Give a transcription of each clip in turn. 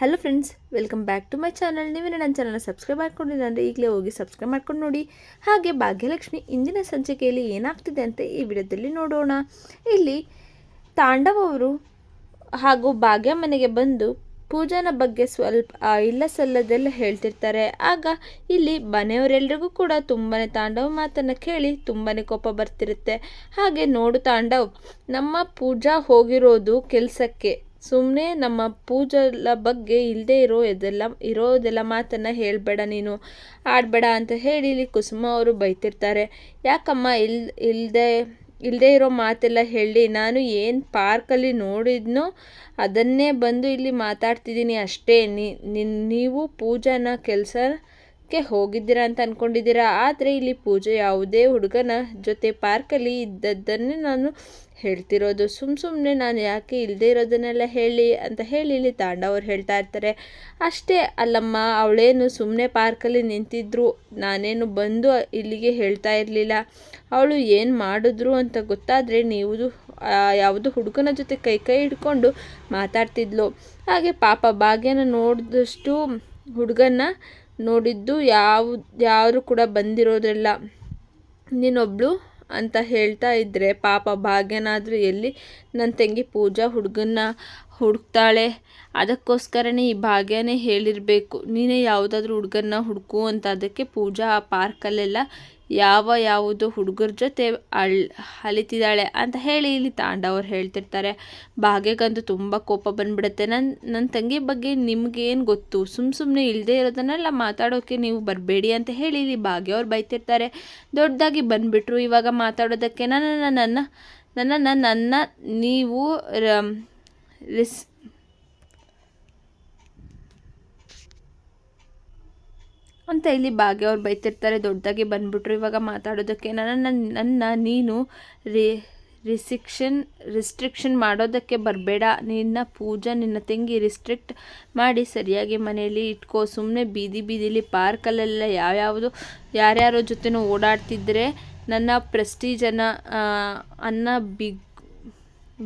Hello friends welcome back to my channel ನೀವೇನು ನನ್ನ ಚಾನಲ್ನ ಸಬ್ಸ್ಕ್ರೈಬ್ ಮಾಡ್ಕೊಂಡಿಲ್ಲ ಅಂದರೆ ಈಗಲೇ ಹೋಗಿ ಸಬ್ಸ್ಕ್ರೈಬ್ ಮಾಡ್ಕೊಂಡು ನೋಡಿ. ಹಾಗೆ ಭಾಗ್ಯಲಕ್ಷ್ಮಿ ಇಂದಿನ ಸಂಚಿಕೆಯಲ್ಲಿ ಏನಾಗ್ತಿದೆ ಅಂತ ಈ ವಿಡಿಯೋದಲ್ಲಿ ನೋಡೋಣ. ಇಲ್ಲಿ ತಾಂಡವ್ ಅವರು ಹಾಗೂ ಭಾಗ್ಯ ಮನೆಗೆ ಬಂದು ಪೂಜಾನ ಬಗ್ಗೆ ಸ್ವಲ್ಪ ಇಲ್ಲ ಸಲ್ಲದೆಲ್ಲ ಹೇಳ್ತಿರ್ತಾರೆ. ಆಗ ಇಲ್ಲಿ ಮನೆಯವರೆಲ್ಲರಿಗೂ ಕೂಡ ತುಂಬಾ ತಾಂಡವ ಮಾತನ್ನು ಕೇಳಿ ತುಂಬಾ ಕೋಪ ಬರ್ತಿರುತ್ತೆ. ಹಾಗೆ ನೋಡು ತಾಂಡವ್, ನಮ್ಮ ಪೂಜಾ ಹೋಗಿರೋದು ಕೆಲಸಕ್ಕೆ. ಸುಮ್ಮನೆ ನಮ್ಮ ಪೂಜಲ ಬಗ್ಗೆ ಇಲ್ಲದೆ ಇರೋ ಇದೆಲ್ಲ, ಇರೋದೆಲ್ಲ ಮಾತನ್ನು ಹೇಳಬೇಡ ನೀನು. ಆಡಬೇಡ ಅಂತ ಹೇಳಿ ಇಲ್ಲಿ ಕುಸುಮ ಅವರು ಬೈತಿರ್ತಾರೆ. ಯಾಕಮ್ಮ ಇಲ್ ಇಲ್ಲದೆ ಇಲ್ಲದೆ ಇರೋ ಮಾತೆಲ್ಲ ಹೇಳಿ ನಾನು ಏನು ಪಾರ್ಕಲ್ಲಿ ನೋಡಿದ್ನೋ ಅದನ್ನೇ ಬಂದು ಇಲ್ಲಿ ಮಾತಾಡ್ತಿದ್ದೀನಿ ಅಷ್ಟೇ. ನೀವು ಪೂಜಾನ ಕೆಲಸಕ್ಕೆ ಹೋಗಿದ್ದೀರಾ ಅಂತ ಅಂದ್ಕೊಂಡಿದ್ದೀರಾ ಆದರೆ ಇಲ್ಲಿ ಪೂಜೆ ಯಾವುದೇ ಹುಡುಗನ ಜೊತೆ ಪಾರ್ಕಲ್ಲಿ ಇದ್ದದ್ದನ್ನೇ ನಾನು ಹೇಳ್ತಿರೋದು. ಸುಮ್ಮ ಸುಮ್ಮನೆ ನಾನು ಯಾಕೆ ಇಲ್ಲದೆ ಇರೋದನ್ನೆಲ್ಲ ಹೇಳಿ ಅಂತ ಹೇಳಿ ಇಲ್ಲಿ ತಾಂಡವ್ರು ಹೇಳ್ತಾ ಇರ್ತಾರೆ. ಅಷ್ಟೇ ಅಲ್ಲಮ್ಮ, ಅವಳೇನು ಸುಮ್ಮನೆ ಪಾರ್ಕಲ್ಲಿ ನಿಂತಿದ್ರು, ನಾನೇನು ಬಂದು ಇಲ್ಲಿಗೆ ಹೇಳ್ತಾ ಇರಲಿಲ್ಲ. ಅವಳು ಏನು ಮಾಡಿದ್ರು ಅಂತ ಗೊತ್ತಾದರೆ ನೀವು ಯಾವುದು ಯಾವುದೋ ಹುಡುಗನ ಜೊತೆ ಕೈ ಕೈ ಹಿಡ್ಕೊಂಡು ಮಾತಾಡ್ತಿದ್ಲು. ಹಾಗೆ ಪಾಪ ಭಾಗ್ಯನ ನೋಡಿದಷ್ಟು ಹುಡುಗನ್ನ ನೋಡಿದ್ದು ಯಾವ, ಯಾರು ಕೂಡ ಬಂದಿರೋದಿಲ್ಲ. ನೀನೊಬ್ಳು ಅಂತ ಹೇಳ್ತಾ ಇದ್ದರೆ ಪಾಪ ಭಾಗ್ಯನಾದರೂ ಎಲ್ಲಿ ನನ್ನ ತಂಗಿ ಪೂಜಾ ಹುಡುಗನ್ನ ಹುಡುಕ್ತಾಳೆ. ಅದಕ್ಕೋಸ್ಕರನೇ ಈ ಭಾಗ್ಯನೇ ಹೇಳಿರಬೇಕು. ನೀನೇ ಯಾವುದಾದ್ರೂ ಹುಡುಗನ್ನ ಹುಡುಕು ಅಂತ. ಅದಕ್ಕೆ ಪೂಜಾ ಆ ಪಾರ್ಕಲ್ಲೆಲ್ಲ ಯಾವ ಯಾವುದು ಹುಡುಗರ ಜೊತೆ ಅಳ್ ಅಲಿತಿದ್ದಾಳೆ ಅಂತ ಹೇಳಿ ಇಲ್ಲಿ ತಾಂಡವ್ರು ಹೇಳ್ತಿರ್ತಾರೆ. ಭಾಗ್ಯಕ್ಕಂತೂ ತುಂಬ ಕೋಪ ಬಂದ್ಬಿಡುತ್ತೆ. ನನ್ನ ನನ್ನ ತಂಗಿ ಬಗ್ಗೆ ನಿಮ್ಗೇನು ಗೊತ್ತು? ಸುಮ್ಮ ಸುಮ್ಮನೆ ಇಲ್ಲದೆ ಇರೋದನ್ನೆಲ್ಲ ಮಾತಾಡೋಕ್ಕೆ ನೀವು ಬರಬೇಡಿ ಅಂತ ಹೇಳಿ ಇಲ್ಲಿ ಭಾಗ್ಯವ್ರು ಬೈತಿರ್ತಾರೆ. ದೊಡ್ಡದಾಗಿ ಬಂದುಬಿಟ್ರು ಇವಾಗ ಮಾತಾಡೋದಕ್ಕೆ. ನನ್ನ ನನ್ನ ನನ್ನನ್ನು ನನ್ನ ನೀವು ರಿಸ್ ಅಂತ ಇಲ್ಲಿ ಭಾಗ್ಯ ಅವ್ರು ಬೈತಿರ್ತಾರೆ, ದೊಡ್ಡದಾಗಿ ಬಂದ್ಬಿಟ್ರು. ಇವಾಗ ಮಾತಾಡೋದಕ್ಕೆ ನನ್ನ ನನ್ನ ನೀನು ರಿ ರಿಸಿಕ್ಷನ್ ರಿಸ್ಟ್ರಿಕ್ಷನ್ ಮಾಡೋದಕ್ಕೆ ಬರಬೇಡ. ನಿನ್ನ ಪೂಜಾ, ನಿನ್ನ ತಂಗಿ ರಿಸ್ಟ್ರಿಕ್ಟ್ ಮಾಡಿ ಸರಿಯಾಗಿ ಮನೆಯಲ್ಲಿ ಇಟ್ಕೋ. ಸುಮ್ಮನೆ ಬೀದಿ ಬೀದಿಲಿ ಪಾರ್ಕಲ್ಲೆಲ್ಲ ಯಾವ್ಯಾವುದು, ಯಾರ್ಯಾರ ಜೊತೆನೂ ಓಡಾಡ್ತಿದ್ರೆ ನನ್ನ ಪ್ರೆಸ್ಟೀಜನ್ನು ಅನ್ನ ಬಿಗ್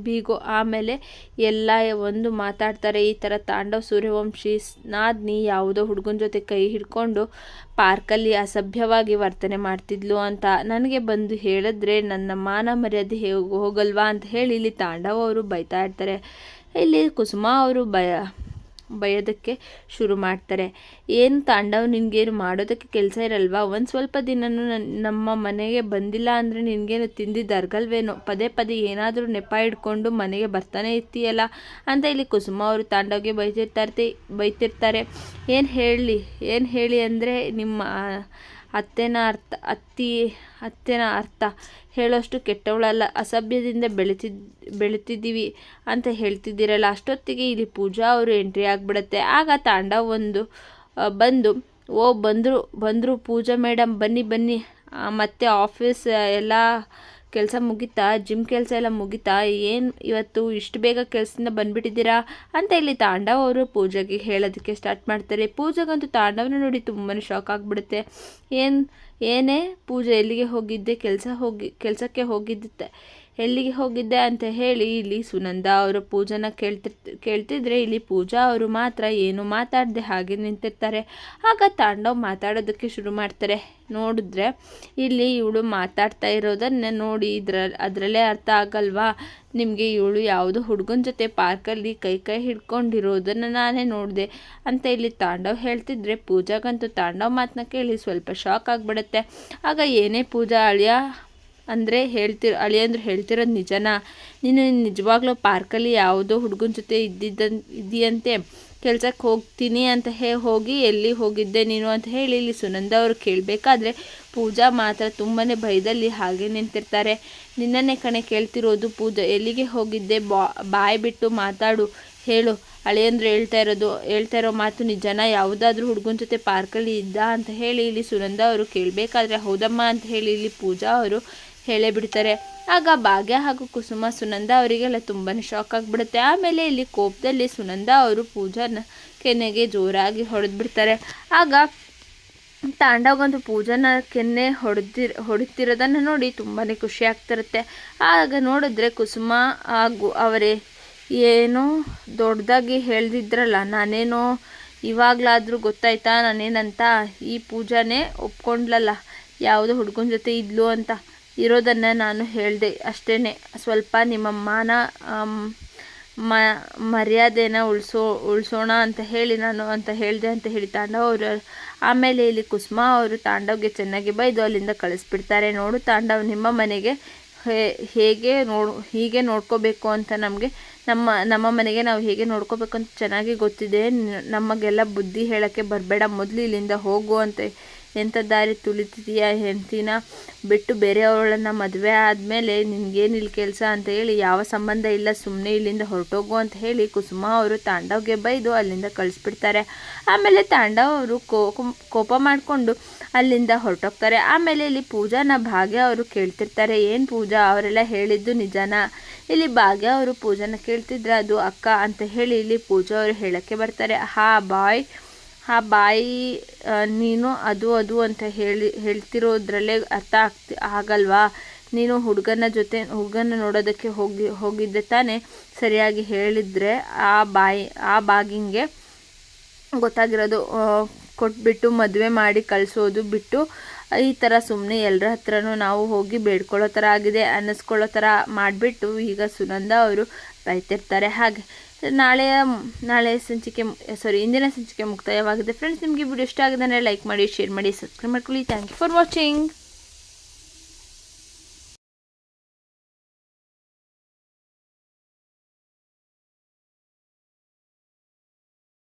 ಬೀಗೋ ಆಮೇಲೆ ಎಲ್ಲ ಒಂದು ಮಾತಾಡ್ತಾರೆ. ಈ ಥರ ತಾಂಡವ್ ಸೂರ್ಯವಂಶಿ ನಾದ್ನಿ ಯಾವುದೋ ಹುಡುಗನ ಜೊತೆ ಕೈ ಹಿಡ್ಕೊಂಡು ಪಾರ್ಕಲ್ಲಿ ಅಸಭ್ಯವಾಗಿ ವರ್ತನೆ ಮಾಡ್ತಿದ್ಲು ಅಂತ ನನಗೆ ಬಂದು ಹೇಳಿದ್ರೆ ನನ್ನ ಮಾನ ಮರ್ಯಾದೆ ಹೇಗೆ ಹೋಗಲ್ವಾ ಅಂತ ಹೇಳಿ ಇಲ್ಲಿ ತಾಂಡವ್ ಅವರು ಬೈತಾ ಇರ್ತಾರೆ. ಇಲ್ಲಿ ಕುಸುಮ ಅವರು ಭಯ ಬಯೋದಕ್ಕೆ ಶುರು ಮಾಡ್ತಾರೆ. ಏನು ತಾಂಡವ್ ನಿನಗೇನು ಮಾಡೋದಕ್ಕೆ ಕೆಲಸ ಇರಲ್ವಾ? ಒಂದು ಸ್ವಲ್ಪ ನನ್- ನಮ್ಮ ಮನೆಗೆ ಬಂದಿಲ್ಲ ಅಂದರೆ ನಿನಗೇನು ತಿಂದಿದ್ದ ಅರ್ಗಲ್ವೇನೋ ಪದೇ ಪದೇ ಏನಾದರೂ ನೆಪ ಹಿಡ್ಕೊಂಡು ಮನೆಗೆ ಬರ್ತಾನೆ ಇರ್ತೀಯಲ್ಲ? ಅಂತ ಇಲ್ಲಿ ಕುಸುಮ ಅವರು ತಾಂಡವ್ಗೆ ಬೈತಿರ್ತಾರೆ ಬೈತಿರ್ತಾರೆ. ಏನು ಹೇಳಲಿ, ಏನು ಹೇಳಿ ಅಂದರೆ ನಿಮ್ಮ ಅತ್ತೆನ ಅರ್ಥ, ಅತ್ತಿ, ಅತ್ತೆನ ಅರ್ಥ. ಹೇಳೋಷ್ಟು ಕೆಟ್ಟವಳಲ್ಲ. ಅಸಭ್ಯದಿಂದ ಬೆಳಿತಿದ್, ಬೆಳೀತಿದ್ದೀವಿ ಅಂತ ಹೇಳ್ತಿದ್ದೀರಲ್ಲ. ಅಷ್ಟೊತ್ತಿಗೆ ಇಲ್ಲಿ ಪೂಜಾ ಅವರು ಎಂಟ್ರಿ ಆಗಿಬಿಡತ್ತೆ. ಆಗ ತಾಂಡ ಒಂದು ಬಂದು, ಓ, ಬಂದರು ಬಂದರು ಪೂಜಾ ಮೇಡಮ್ ಬನ್ನಿ ಬನ್ನಿ. ಮತ್ತೆ ಆಫೀಸ್ ಎಲ್ಲ ಕೆಲಸ ಮುಗಿತಾ ಜಿಮ್ ಕೆಲಸ ಎಲ್ಲ ಮುಗಿತಾ, ಏನು ಇವತ್ತು ಇಷ್ಟು ಬೇಗ ಕೆಲಸದಿಂದ ಬಂದುಬಿಟ್ಟಿದ್ದೀರಾ ಅಂತ ಇಲ್ಲಿ ತಾಂಡವ ಅವರು ಪೂಜೆಗೆ ಹೇಳೋದಕ್ಕೆ ಸ್ಟಾರ್ಟ್ ಮಾಡ್ತಾರೆ. ಪೂಜೆಗಂತೂ ತಾಂಡವನ ನೋಡಿ ತುಂಬಾ ಶಾಕ್ ಆಗಿಬಿಡುತ್ತೆ. ಏನು, ಏನೇ ಪೂಜೆ ಎಲ್ಲಿಗೆ ಹೋಗಿದ್ದೆ, ಕೆಲಸ ಹೋಗಿ, ಕೆಲಸಕ್ಕೆ ಹೋಗಿದ್ದೆ ಎಲ್ಲಿಗೆ ಹೋಗಿದ್ದೆ ಅಂತ ಹೇಳಿ ಇಲ್ಲಿ ಸುನಂದ ಅವರು ಪೂಜನ ಕೇಳ್ತಿರ್ ಕೇಳ್ತಿದ್ರೆ ಇಲ್ಲಿ ಪೂಜಾ ಅವರು ಮಾತ್ರ ಏನು ಮಾತಾಡದೆ ಹಾಗೆ ನಿಂತಿರ್ತಾರೆ. ಆಗ ತಾಂಡವ್ ಮಾತಾಡೋದಕ್ಕೆ ಶುರು ಮಾಡ್ತಾರೆ. ನೋಡಿದ್ರೆ ಇಲ್ಲಿ ಇವಳು ಮಾತಾಡ್ತಾ ಇರೋದನ್ನ ನೋಡಿ ಇದ್ರ, ಅದರಲ್ಲೇ ಅರ್ಥ ಆಗಲ್ವಾ? ನಿಮಗೆ ಇವಳು ಯಾವುದೋ ಹುಡುಗನ ಜೊತೆ ಪಾರ್ಕಲ್ಲಿ ಕೈ ಕೈ ಹಿಡ್ಕೊಂಡಿರೋದನ್ನು ನಾನೇ ನೋಡಿದೆ ಅಂತ ಇಲ್ಲಿ ತಾಂಡವ್ ಹೇಳ್ತಿದ್ರೆ ಪೂಜಾಗಂತೂ ತಾಂಡವ್ ಮಾತನ್ನ ಕೇಳಿ ಸ್ವಲ್ಪ ಶಾಕ್ ಆಗಿಬಿಡುತ್ತೆ. ಆಗ ಏನೇ ಪೂಜಾ ಅಳಿಯ ಅಂದರೆ ಹೇಳ್ತಿರ, ಅಳಿಯಂದ್ರು ಹೇಳ್ತಿರೋದು ನಿಜನಾ? ನೀನು ನಿಜವಾಗ್ಲೂ ಪಾರ್ಕಲ್ಲಿ ಯಾವುದೋ ಹುಡುಗನ ಜೊತೆ ಇದ್ದಿದ್ದ ಇದೆಯಂತೆ ಕೆಲ್ಸಕ್ಕೆ ಹೋಗ್ತೀನಿ ಅಂತ ಹೇ, ಹೋಗಿ ಎಲ್ಲಿ ಹೋಗಿದ್ದೆ ನೀನು ಅಂತ ಹೇಳಿ ಇಲ್ಲಿ ಸುನಂದ ಅವರು ಕೇಳಬೇಕಾದ್ರೆ ಪೂಜಾ ಮಾತ್ರ ತುಂಬಾ ಭಯದಲ್ಲಿ ಹಾಗೆ ನಿಂತಿರ್ತಾರೆ. ನಿನ್ನನ್ನೇ ಕಣೆ ಕೇಳ್ತಿರೋದು ಪೂಜಾ, ಎಲ್ಲಿಗೆ ಹೋಗಿದ್ದೆ? ಬಾ, ಬಾಯಿ ಬಿಟ್ಟು ಮಾತಾಡು, ಹೇಳು. ಅಳಿಯಂದ್ರು ಹೇಳ್ತಾ ಇರೋದು, ಹೇಳ್ತಾ ಇರೋ ಮಾತು ನಿಜನ? ಯಾವುದಾದ್ರೂ ಹುಡುಗನ ಜೊತೆ ಪಾರ್ಕಲ್ಲಿ ಇದ್ದ ಅಂತ ಹೇಳಿ ಇಲ್ಲಿ ಸುನಂದ ಅವರು ಕೇಳಬೇಕಾದ್ರೆ ಹೌದಮ್ಮ ಅಂತ ಹೇಳಿ ಇಲ್ಲಿ ಪೂಜಾ ಅವರು ಹೇಳೇ ಬಿಡ್ತಾರೆ. ಆಗ ಭಾಗ್ಯ ಹಾಗೂ ಕುಸುಮ ಸುನಂದ ಅವರಿಗೆಲ್ಲ ತುಂಬಾ ಶಾಕ್ ಆಗಿಬಿಡುತ್ತೆ. ಆಮೇಲೆ ಇಲ್ಲಿ ಕೋಪದಲ್ಲಿ ಸುನಂದ ಅವರು ಪೂಜಾನ ಕೆನ್ನೆಗೆ ಜೋರಾಗಿ ಹೊಡೆದ್ಬಿಡ್ತಾರೆ. ಆಗ ತಾಂಡವ್ಗಂತೂ ಪೂಜಾನ ಕೆನ್ನೆ ಹೊಡೆದಿರ್ ಹೊಡಿತಿರೋದನ್ನು ನೋಡಿ ತುಂಬಾ ಖುಷಿ ಆಗ್ತಿರುತ್ತೆ. ಆಗ ನೋಡಿದ್ರೆ ಕುಸುಮ ಹಾಗೂ ಅವರೇ, ಏನೋ ದೊಡ್ಡದಾಗಿ ಹೇಳ್ದಿದ್ರಲ್ಲ, ನಾನೇನೋ ಇವಾಗಲಾದರೂ ಗೊತ್ತಾಯ್ತಾ, ನಾನೇನಂತ ಈ ಪೂಜಾನೇ ಒಪ್ಕೊಂಡ್ಲಲ್ಲ, ಯಾವುದೋ ಹುಡುಗನ ಜೊತೆ ಇದ್ಲು ಅಂತ. ಇರೋದನ್ನು ನಾನು ಹೇಳಿದೆ ಅಷ್ಟೇ ಸ್ವಲ್ಪ ನಿಮ್ಮ ಮಾನ ಮ, ಮರ್ಯಾದೆನ ಉಳಿಸೋ, ಉಳಿಸೋಣ ಅಂತ ಹೇಳಿ ನಾನು ಅಂತ ಹೇಳಿದೆ ಅಂತ ಹೇಳಿ ತಾಂಡವ್ ಅವರು, ಆಮೇಲೆ ಇಲ್ಲಿ ಕುಸುಮ ಅವರು ತಾಂಡವ್ಗೆ ಚೆನ್ನಾಗಿ ಬೈದು ಅಲ್ಲಿಂದ ಕಳಿಸ್ಬಿಡ್ತಾರೆ. ನೋಡು ತಾಂಡವ್, ನಿಮ್ಮ ಮನೆಗೆ ಹೇಗೆ ನೋಡ್, ಹೀಗೆ ನೋಡ್ಕೋಬೇಕು ಅಂತ ನಮಗೆ, ನಮ್ಮ ನಮ್ಮ ಮನೆಗೆ ನಾವು ಹೇಗೆ ನೋಡ್ಕೋಬೇಕು ಅಂತ ಚೆನ್ನಾಗಿ ಗೊತ್ತಿದೆ. ನಮಗೆಲ್ಲ ಬುದ್ಧಿ ಹೇಳೋಕ್ಕೆ ಬರಬೇಡ. ಮೊದಲು ಇಲ್ಲಿಂದ ಹೋಗು ಅಂತ ಎಂಥ ದಾರಿ ತುಳಿತಿದೀಯ ಹೆಂಡ್ತಿನ ಬಿಟ್ಟು ಬೇರೆಯವಳನ್ನು ಮದುವೆ ಆದಮೇಲೆ ನಿನ್ಗೇನಿಲ್ಲ ಕೆಲಸ ಅಂತ ಹೇಳಿ ಯಾವ ಸಂಬಂಧ ಇಲ್ಲ ಸುಮ್ಮನೆ ಇಲ್ಲಿಂದ ಹೊರಟೋಗು ಅಂತ ಹೇಳಿ ಕುಸುಮ ಅವರು ತಾಂಡವ್ಗೆ ಬೈದು ಅಲ್ಲಿಂದ ಕಳಿಸ್ಬಿಡ್ತಾರೆ. ಆಮೇಲೆ ತಾಂಡವ್ ಅವರು ಕೋಪ ಮಾಡಿಕೊಂಡು ಅಲ್ಲಿಂದ ಹೊರಟೋಗ್ತಾರೆ. ಆಮೇಲೆ ಇಲ್ಲಿ ಪೂಜಾನ ಭಾಗ್ಯ ಅವರು ಕೇಳ್ತಿರ್ತಾರೆ. ಏನು ಪೂಜಾ? ಅವರೆಲ್ಲ ಹೇಳಿದ್ದು ನಿಜಾನ? ಇಲ್ಲಿ ಭಾಗ್ಯ ಅವರು ಪೂಜಾನ ಕೇಳ್ತಿದ್ರೆ ಅದು ಅಕ್ಕ ಅಂತ ಹೇಳಿ ಇಲ್ಲಿ ಪೂಜಾ ಅವರು ಹೇಳೋಕ್ಕೆ ಬರ್ತಾರೆ. ಹಾ ಬಾಯ್. ಆ ಬಾಯಿ ನೀನು ಅದು ಅದು ಅಂತ ಹೇಳಿ, ಹೇಳ್ತಿರೋದ್ರಲ್ಲೇ ಅರ್ಥ ಆಗ್ತಿ, ಆಗಲ್ವಾ? ನೀನು ಹುಡುಗನ ಜೊತೆ, ಹುಡುಗನ ನೋಡೋದಕ್ಕೆ ಹೋಗಿ, ಹೋಗಿದ್ದೆ ತಾನೇ, ಸರಿಯಾಗಿ ಹೇಳಿದರೆ ಆ ಬಾಯಿ, ಆ ಬಾಗಿಂಗೆ ಗೊತ್ತಾಗಿರೋದು ಕೊಟ್ಬಿಟ್ಟು ಮದುವೆ ಮಾಡಿ ಕಳಿಸೋದು ಬಿಟ್ಟು, ಈ ಥರ ಸುಮ್ಮನೆ ಎಲ್ಲರ ಹತ್ರನೂ ನಾವು ಹೋಗಿ ಬೇಡ್ಕೊಳ್ಳೋ ಥರ ಆಗಿದೆ ಅನ್ನಿಸ್ಕೊಳ್ಳೋ ಥರ ಮಾಡಿಬಿಟ್ಟು ಈಗ ಸುನಂದ ಅವರು ಬೈತಿರ್ತಾರೆ ಹಾಗೆ. ನಾಳೆಯ, ನಾಳೆ ಸಂಚಿಕೆ ಸಾರಿ ಇಂದಿನ ಸಂಚಿಕೆ ಮುಕ್ತಾಯವಾಗಿದೆ. ಫ್ರೆಂಡ್ಸ್ ನಿಮಗೆ ವಿಡಿಯೋ ಇಷ್ಟ ಆಗಿದೆ ಲೈಕ್ ಮಾಡಿ ಶೇರ್ ಮಾಡಿ ಸಬ್ಸ್ಕ್ರೈಬ್ ಮಾಡ್ಕೊಳ್ಳಿ. Thank you for watching